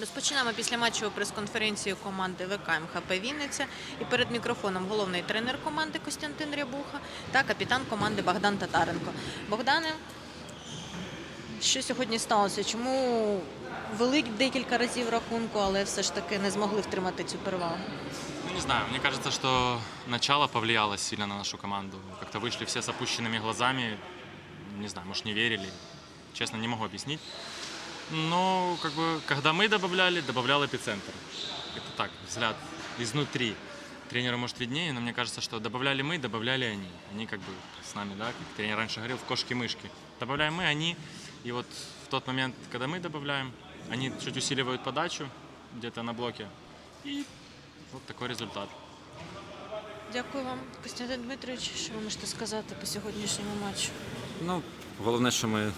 Розпочинаємо після матчову прес-конференцію команди ВК МХП Вінниця. І перед мікрофоном головний тренер команди Костянтин Рябуха та капітан команди Богдан Татаренко. Богдане, що сьогодні сталося? Чому вели декілька разів рахунку, але все ж таки не змогли втримати цю перевагу? Ну, не знаю, мне кажется, что начало повлияло сильно на нашу команду. Как-то вышли все с опущенными глазами, не знаю, может, не верили. Честно, не могу объяснить. Но, как бы, когда мы добавляли, добавлял эпицентр. Это так, взгляд изнутри. Тренеру, может, виднее, но мне кажется, что добавляли мы, добавляли они. Они как бы с нами, да, как тренер раньше говорил, в кошки-мышки. Добавляем мы, они. И вот в тот момент, когда мы добавляем, они чуть усиливают подачу где-то на блоке. И вот такой результат. Дякую вам, Костянтин Дмитрович. Що ви можете сказати по сьогоднішньому матчу? Ну, головне, що ми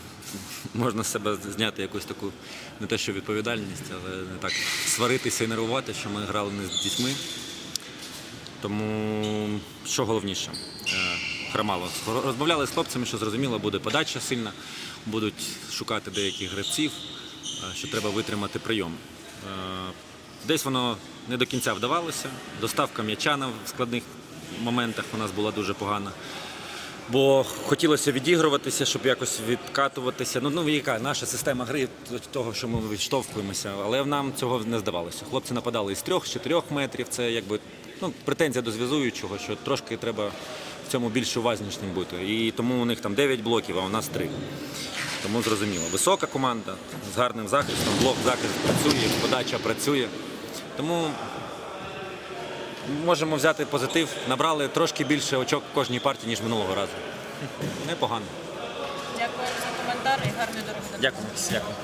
можна з себе зняти якусь таку не те, що відповідальність, але не так сваритися і нервувати, що ми грали не з дітьми. Тому що головніше, е, хромало. Розмовляли з хлопцями, що зрозуміло, буде подача сильна, будуть шукати деяких гравців, е, що треба витримати прийом. Е, Десь воно не до кінця вдавалося. Доставка м'яча на складних моментах у нас була дуже погана. Бо хотілося відігруватися, щоб якось відкатуватися. Ну, ну яка наша система гри того, що ми відштовхуємося, але нам цього не здавалося. Хлопці нападали із трьох, з чотирьох метрів. Це якби ну, претензія до зв'язуючого, що трошки треба в цьому більш уважнішнім бути. І тому у них там 9 блоків, а у нас 3. Тому зрозуміло. Висока команда з гарним захистом, блок захист працює, подача працює. Тому можемо взяти позитив. Набрали трошки більше очок в кожній партії, ніж минулого разу. Непогано. Дякую за коментар і гарної дороги. Дякую. Дякую.